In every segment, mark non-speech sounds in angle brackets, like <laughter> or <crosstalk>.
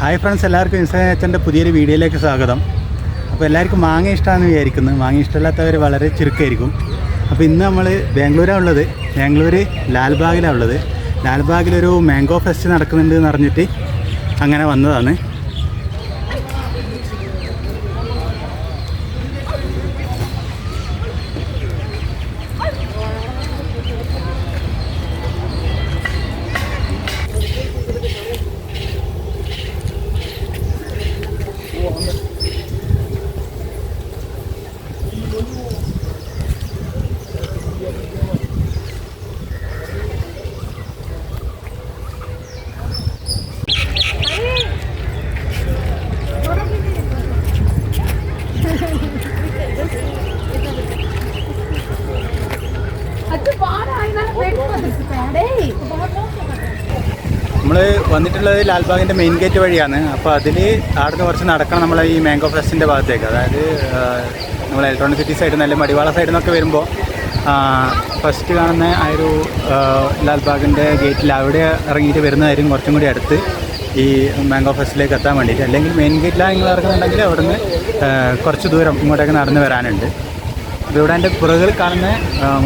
Hi friends എല്ലാവർക്കും ഇൻസ്റ്റാച്ചന്റെ പുതിയൊരു വീഡിയോയിലേക്ക് സ്വാഗതം. അപ്പോൾ എല്ലാവർക്കും മാങ്ങ ഇഷ്ടമാണെന്ന് വിചാരിക്കുന്നു. മാങ്ങ ഇഷ്ടമില്ലാത്തവർ വളരെ ചുരുക്കമായിരിക്കും അപ്പോൾ ഇന്ന് നമ്മൾ ബാംഗ്ലൂരാണ് ഉള്ളത്. ബാംഗ്ലൂർ ലാൽബാഗിലാണ് ഉള്ളത്. ലാൽബാഗിലൊരു മാംഗോ ഫെസ്റ്റ് നടക്കുന്നുണ്ട് എന്ന് അറിഞ്ഞിട്ട് അങ്ങനെ വന്നതാണ്. വന്നിട്ടുള്ളത് ലാൽബാഗിന്റെ മെയിൻ ഗേറ്റ് വഴിയാണ്. അപ്പോൾ അതിൽ അവിടുന്ന് കുറച്ച് നടക്കണം നമ്മളെ ഈ മാംഗോ ഫെസ്റ്റിന്റെ ഭാഗത്തേക്ക്. അതായത് നമ്മൾ ഇലക്ട്രോണിക് സിറ്റി സൈഡിൽ അല്ലെങ്കിൽ മടിവാള സൈഡിൽ നിന്നൊക്കെ വരുമ്പോൾ ഫസ്റ്റ് കാണുന്ന ആ ഒരു ലാൽബാഗിന്റെ ഗേറ്റിൽ അവിടെ ഇറങ്ങിയിട്ട് വരുന്നതായിരിക്കും കുറച്ചും കൂടി അടുത്ത് ഈ മാംഗോ ഫെസ്റ്റിലേക്ക് എത്താൻ വേണ്ടിയിട്ട്. അല്ലെങ്കിൽ മെയിൻ ഗേറ്റിലാണ് നിങ്ങൾ ഇറങ്ങുന്നുണ്ടെങ്കിൽ അവിടുന്ന് കുറച്ച് ദൂരം ഇങ്ങോട്ടേക്ക് നടന്ന് വരാനുണ്ട്. ഇവിടെ എന്റെ പുറകിൽ കാണുന്ന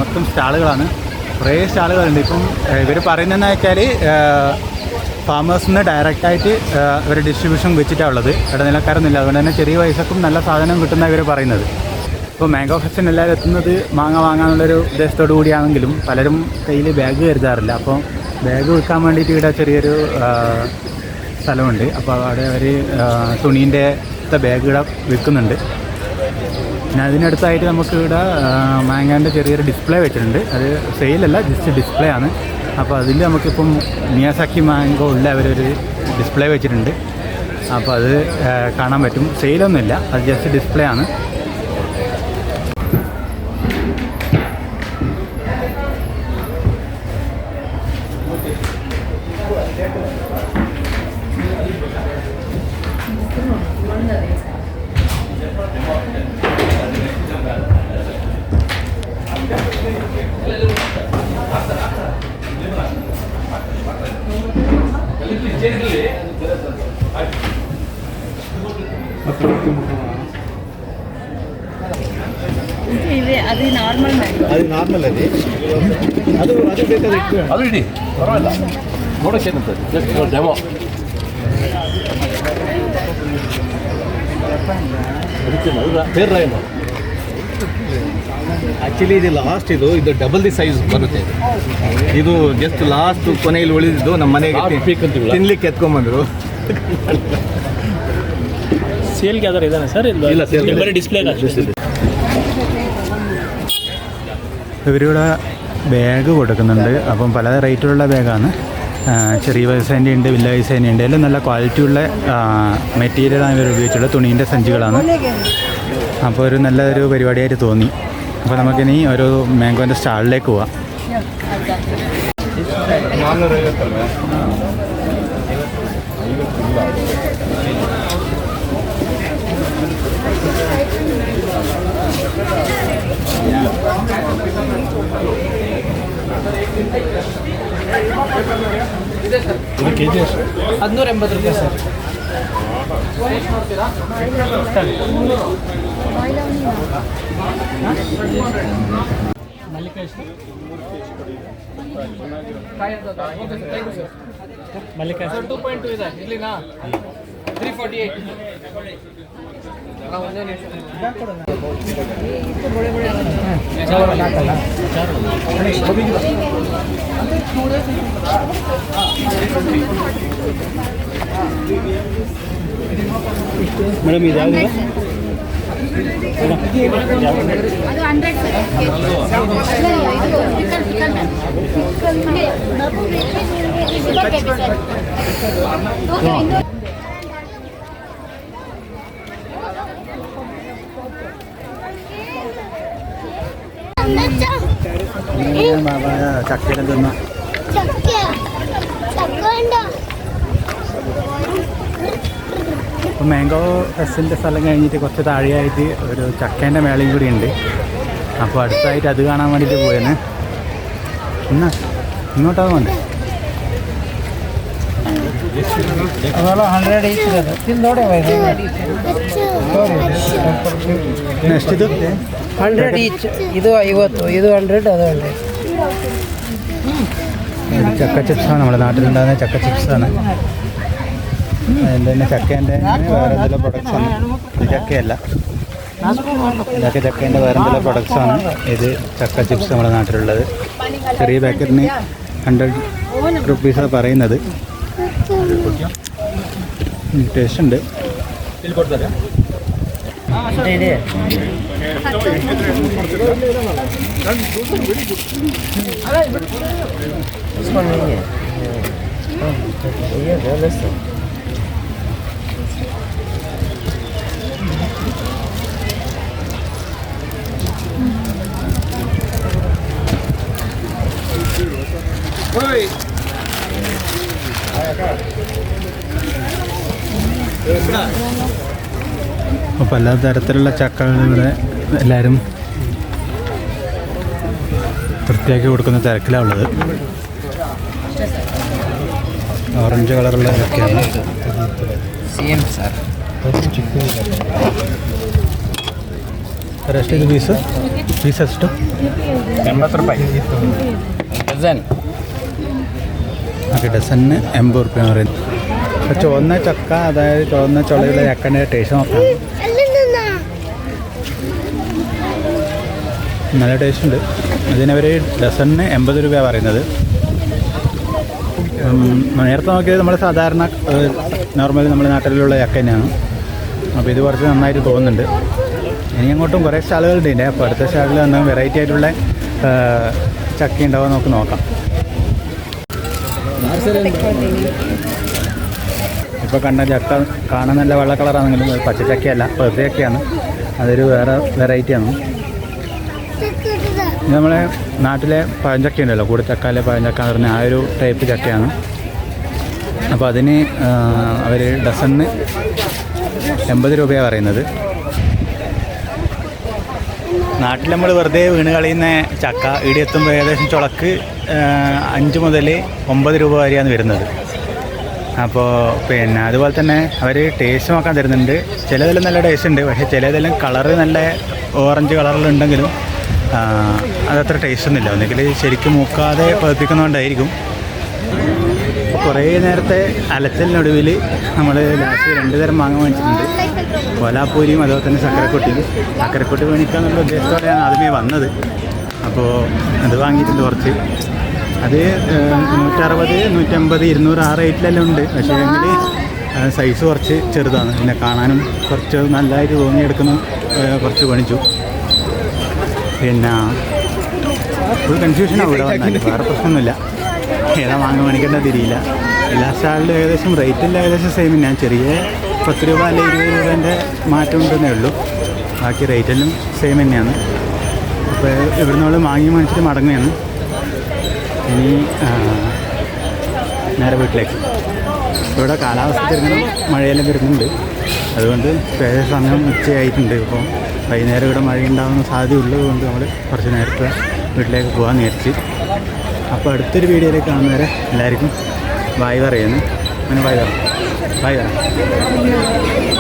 മൊത്തം സ്റ്റാളുകളാണ്. കുറേ സ്റ്റാളുകളുണ്ട്. ഇപ്പം ഇവർ പറയുന്നതെന്ന് വെച്ചാൽ ഫാമേഴ്സിൽ നിന്ന് ഡയറക്റ്റായിട്ട് ഇവർ ഡിസ്ട്രിബ്യൂഷൻ വെച്ചിട്ടാണ് ഉള്ളത്. ഇടനിലക്കാരൊന്നുമില്ല. അതുകൊണ്ട് തന്നെ ചെറിയ പൈസക്കും നല്ല സാധനം കിട്ടുന്ന ഇവർ പറയുന്നത്. ഇപ്പോൾ മാംഗോ ഫെസ്റ്റിന് എല്ലാവരും എത്തുന്നത് മാങ്ങ വാങ്ങാനുള്ളൊരു ഉദ്ദേശത്തോടു കൂടിയാണെങ്കിലും പലരും കയ്യിൽ ബാഗ് കരുതാറില്ല. അപ്പോൾ ബാഗ് വിൽക്കാൻ വേണ്ടിയിട്ട് ഇവിടെ ചെറിയൊരു സ്ഥലമുണ്ട്. അപ്പോൾ അവിടെ അവർ തുണീന്റെ ബാഗ് വിൽക്കുന്നുണ്ട്. പിന്നെ അതിനടുത്തായിട്ട് നമുക്ക് ഇവിടെ മാങ്ങാന്റെ ചെറിയൊരു ഡിസ്പ്ലേ വെച്ചിട്ടുണ്ട്. അത് സെയിലല്ല ജസ്റ്റ് ഡിസ്പ്ലേ ആണ്. അപ്പോൾ അതിൽ നമുക്കിപ്പം മിയാസാക്കി മാംഗോ ഉള്ള അവരൊരു ഡിസ്പ്ലേ വെച്ചിട്ടുണ്ട്. അപ്പോൾ അത് കാണാൻ പറ്റും. സെയിലൊന്നുമില്ല അത് ജസ്റ്റ് ഡിസ്പ്ലേ ആണ്. ಅದು ನಾರ್ಮಲ್ ಅದೇ ಅದು ಅದು ಬೇಕಾದ್ರೆ ಅದು ಇಡಿ. ಪರವಾಗಿಲ್ಲ. ನೋಡಕ್ಕೆ ಏನಂತ ಜಸ್ಟ್ ಡೆಮೋ ಅದಕ್ಕೆ ಬೇರೆ ಏನು ಆಕ್ಚುಲಿ ಇದು ಲಾಸ್ಟ್ ಇದು ಇದು ಡಬಲ್ ದಿ ಸೈಜ್ ಬರುತ್ತೆ ಇದು ಜಸ್ಟ್ ಲಾಸ್ಟ್ ಕೊನೆಯಲ್ಲಿ ಉಳಿದಿದ್ದು ನಮ್ಮ ಮನೆಗೆ Last peak ಅಂತೀವಲ್ಲ? ತಿನ್ಲಿಕ್ಕೆ ಎತ್ಕೊಂಡ್ಬಂದ್ರು ಸೇಲ್ಗೆ ಯಾವ್ದಾರು ಇದಾನೆ ಸರ್ ಇಲ್ಲ ಇಲ್ಲ, sale ಗೆ. ಬರೀ ಡಿಸ್ಪ್ಲೇಗೆ ಅಷ್ಟೇ ഇവരിവിടെ ബാഗ് കൊടുക്കുന്നുണ്ട് അപ്പം പല റേറ്റിലുള്ള ബാഗാണ് ആ, ചെറിയ പൈസേൻ്റെ ഉണ്ട് വലിയ പൈസേൻ്റെ ഉണ്ട് എല്ലാം നല്ല ക്വാളിറ്റിയുള്ള മെറ്റീരിയലാണ് ഇവർ ഉപയോഗിച്ചുള്ള തുണീൻ്റെ സഞ്ചികളാണ് അപ്പോൾ ഒരു നല്ലൊരു പരിപാടിയായിട്ട് തോന്നി അപ്പോൾ നമുക്കിനി ഒരു മാംഗോൻ്റെ സ്റ്റാളിലേക്ക് പോവാം ಕೆ ಜಿ ಎಷ್ಟು ಹದಿನೂರ ಎಂಬತ್ತು ರೂಪಾಯಿ sir Mallikesh Mallikesh two point two ಇದೆ ಇಲ್ಲಿನಾ three forty eight two days madam ಇದು ಯಾವುದು ಅದು ಹಂಡ್ರೆಡ್ ചക്കയിലും തിന്ന ചക്ക ചക്ക വേണ്ട അപ്പോൾ മാംഗോ ഫെസ്റ്റിൻ്റെ സ്ഥലം കഴിഞ്ഞിട്ട് കുറച്ച് താഴെയായിട്ട് ഒരു ചക്കേൻ്റെ മേളയും കൂടി ഉണ്ട് അപ്പോൾ അടുത്തായിട്ട് അത് കാണാൻ വേണ്ടിയിട്ട് പോയെന്ന് എന്നാ ഇങ്ങോട്ടാ പോകണ്ടേ ಅವೆಲ್ಲ ಹಂಡ್ರೆಡ್ ಐತಿ ಅದು ತಿಂದು ನೋಡಿ ನೆಕ್ಸ್ಟ್ ಇದು ಹಂಡ್ರೆಡ್ ಈಚ್ ಇದು ಐವತ್ತು ಇದು ഹൺഡ്രഡ് അത് ഹൺഡ്രഡ് ഇത് ചക്ക ചിപ്സാണ് നമ്മുടെ നാട്ടിലുണ്ടാകുന്ന ചക്ക ചിപ്സാണ് തന്നെ ചക്കേന്റെ വേറെ എന്തെല്ലാം പ്രൊഡക്ട്സാണ് ഇത് ചക്കയല്ല ഇതൊക്കെ ചക്കേന്റെ വേറെ എന്തെല്ലാം പ്രൊഡക്ട്സാണ് ഇത് ചക്ക ചിപ്സ് നമ്മുടെ നാട്ടിലുള്ളത് ചെറിയ പാക്കറ്റിന് ഹൺഡ്രഡ് റുപ്പീസാണ് പറയുന്നത് ടേസ്റ്റ് ഉണ്ട് അപ്പോൾ പല തരത്തിലുള്ള ചക്കകൾ ഇവിടെ എല്ലാവരും വൃത്തിയാക്കി കൊടുക്കുന്ന തിരക്കിലാണുള്ളത്. ഓറഞ്ച് കളറുള്ള ചക്കയാണ്. റെസ്റ്റ് ഇത് പീസ് പീസ് എൺപത് റുപ്യ ഓക്കെ ഡസന് എൺപത് റുപ്യ പറയുന്നത്. ചുവന്ന ചക്ക അതായത് ചുവന്ന ചുളയുള്ള ചക്കന്റെ ടേസ്റ്റ് നോക്കാം. നല്ല ടേസ്റ്റ് ഉണ്ട്. അതിനവർ ഡസണിന് എൺപത് രൂപയാണ് പറയുന്നത്. നേരത്തെ നോക്കിയത് നമ്മൾ സാധാരണ നോർമലി നമ്മുടെ നാട്ടിലുള്ള ചക്ക തന്നെയാണ്. അപ്പോൾ ഇത് കുറച്ച് നന്നായിട്ട് തോന്നുന്നുണ്ട്. ഇനി അങ്ങോട്ടും കുറേ സ്റ്റാളുകളുണ്ട് ഇതിന്റെ അപ്പോൾ അടുത്ത സ്റ്റാളിൽ വന്ന് വെറൈറ്റി ആയിട്ടുള്ള ചക്ക ഉണ്ടാവുക നമുക്ക് നോക്കാം. ഇപ്പോൾ കണ്ട ചക്ക കാണാൻ നല്ല വെള്ള കളറാണെങ്കിലും പച്ചച്ചക്കയല്ല പഴുത്ത ചക്കയാണ്. അതൊരു വേറെ വെറൈറ്റിയാണ് നമ്മളെ നാട്ടിലെ പഴഞ്ചക്ക ഉണ്ടല്ലോ കൂടച്ചക്കാലെ പഴഞ്ചക്ക എന്ന് പറഞ്ഞ ആ ഒരു ടൈപ്പ് ചക്കയാണ്. അപ്പോൾ അതിന് അവർ ഡസണിന് എൺപത് രൂപയാണ് പറയുന്നത്. നാട്ടിൽ നമ്മൾ വെറുതെ വീണ് കളയുന്ന ചക്ക ഇവിടെ എത്തുമ്പോൾ ഏകദേശം ചുളക്ക് അഞ്ച് മുതൽ ഒമ്പത് രൂപ വരെയാണ് വരുന്നത്. അപ്പോൾ പിന്നെ അതുപോലെ തന്നെ അവർ ടേസ്റ്റ് നോക്കാൻ തരുന്നുണ്ട്. ചിലതെല്ലാം നല്ല ടേസ്റ്റ് ഉണ്ട് പക്ഷേ ചിലതെല്ലാം കളറ് നല്ല ഓറഞ്ച് കളറിലുണ്ടെങ്കിലും അതത്ര ടേസ്റ്റ് ഒന്നുമില്ല ഒന്നുകിൽ ശരിക്കും മൂക്കാതെ പതിപ്പിക്കുന്നതുകൊണ്ടായിരിക്കും. കുറേ നേരത്തെ അലച്ചലിനൊടുവിൽ നമ്മൾ ലാസ്റ്റ് രണ്ട് തരം മാങ്ങ വാങ്ങിച്ചിട്ടുണ്ട്. കോലാപ്പൂരിയും അതുപോലെ തന്നെ ചക്കരക്കൊട്ടിയും ചക്കരക്കൊട്ടി മേടിക്കാന്നുള്ള ഉദ്ദേശത്തോടെയാണ് ആദ്യമേ വന്നത്. അപ്പോൾ അത് വാങ്ങിയിട്ടുണ്ട് കുറച്ച്. അത് നൂറ്ററുപത് നൂറ്റമ്പത് ഇരുന്നൂറ് ആ റേറ്റിലെല്ലാം ഉണ്ട്. പക്ഷേ എങ്കിൽ സൈസ് കുറച്ച് ചെറുതാണ്. പിന്നെ കാണാനും കുറച്ച് നല്ലതായിട്ട് തോന്നിയെടുക്കുന്ന. കുറച്ച് പണിച്ചു. പിന്നെ ഒരു കൺഫ്യൂഷനാണ് ഇവിടെ വന്നാൽ <laughs> വേറെ പ്രശ്നമൊന്നുമില്ല. ഏതാ വാങ്ങാൻ മേടിക്കേണ്ട തിരിയില്ല എല്ലാ സ്റ്റാളിലും ഏകദേശം റേറ്റിൽ ഏകദേശം സെയിം ഞാൻ ചെറിയ പത്ത് രൂപ അല്ലെ ഇരുപത് രൂപേന്റെ മാറ്റം ഉണ്ടെന്നേ ഉള്ളൂ. ബാക്കി റേറ്റെല്ലാം സെയിം തന്നെയാണ്. അപ്പോൾ ഇവിടെ നമ്മൾ വാങ്ങി മേടിച്ചിട്ട് മടങ്ങുകയാണ്. ഇനി നേരെ വീട്ടിലേക്ക്. ഇവിടെ കാലാവസ്ഥ തിരുങ്ങനെ മഴയെല്ലാം വരുന്നുണ്ട്. അതുകൊണ്ട് സമയം ഉച്ചയായിട്ടുണ്ട്. ഇപ്പോൾ വൈകുന്നേരം ഇവിടെ മഴ ഉണ്ടാകുന്ന സാധ്യതയുള്ളത് കൊണ്ട് നമ്മൾ കുറച്ച് നേരത്തെ വീട്ടിലേക്ക് പോകാൻ നേരിച്ച് അപ്പോൾ അടുത്തൊരു വീഡിയോയിലേക്ക് കാണുന്നവരെ എല്ലാവർക്കും വായ് പറയുന്നു. അങ്ങനെ വായ് പറയാം വായ് പറയാം